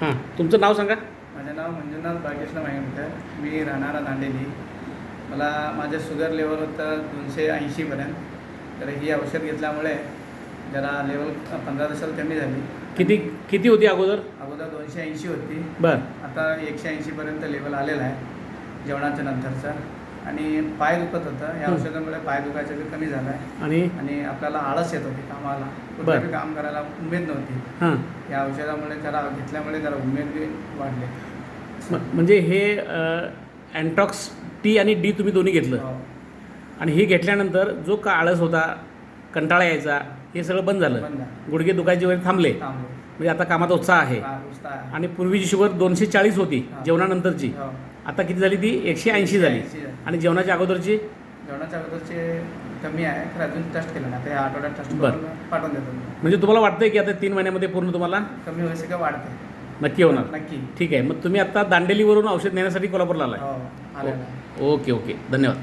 हां. तुमचं नाव सांगा. माझं नाव मंजुनाथ बाळकृष्ण मायंकर मी राहणारा दांडेली. मला माझं शुगर लेवल होतं दोनशे ऐंशीपर्यंत तर ही औषध घेतल्यामुळे जरा लेवल पंधरा दिवसाला कमी झाली. किती किती होती अगोदर? अगोदर दोनशे ऐंशी होती. बर. आता एकशे ऐंशीपर्यंत लेवल आलेला आहे. जेवणाच्या नंतरचा. आणि पाय दुखत होतं या. औषधामुळे पाय दुखायचं बी कमी झालं आहे आणि आणि आपल्याला आळस येत होती कामाला. कुठे बी काम करायला उमेद नव्हती हां या औषधामुळे जरा घेतल्यामुळे जरा उमेद बी वाढले म- म्हणजे हे अँटॉक्स टी आणि डी तुम्ही दोन्ही घेतलं हो. आणि हे घेतल्यानंतर जो का आळस होता कंटाळा यायचा हे सगळं बंद झालं बंद आहे. गुडघे दुखायचे वगैरे थांबले थांबलो. म्हणजे आता कामाचा उत्साह आहे हा, उत्साह आहे. आणि पूर्वीची शुगर दोनशे चाळीस होती. जेवणानंतरची हो. आता किती झाली ती? एकशे ऐंशी झाली. 180 झाली. आणि जेवणाच्या अगोदरची? जेवणाच्या अगोदरचे कमी आहे तर अजून टेस्ट केलं नाही. आता या आठवड्यात टेस्ट बरं. करून पाठवून देतो. मी. म्हणजे तुम्हाला वाटतंय की आता तीन महिन्यामध्ये पूर्ण तुम्हाला? कमी व्हायचं का वाढते नक्की होणार. नक्की. ठीक आहे. मग तुम्ही आता दांडेलीवरून औषध नेण्यासाठी कोल्हापूरला आलाय. हो आलेलं आहे. Okay okay. धन्यवाद.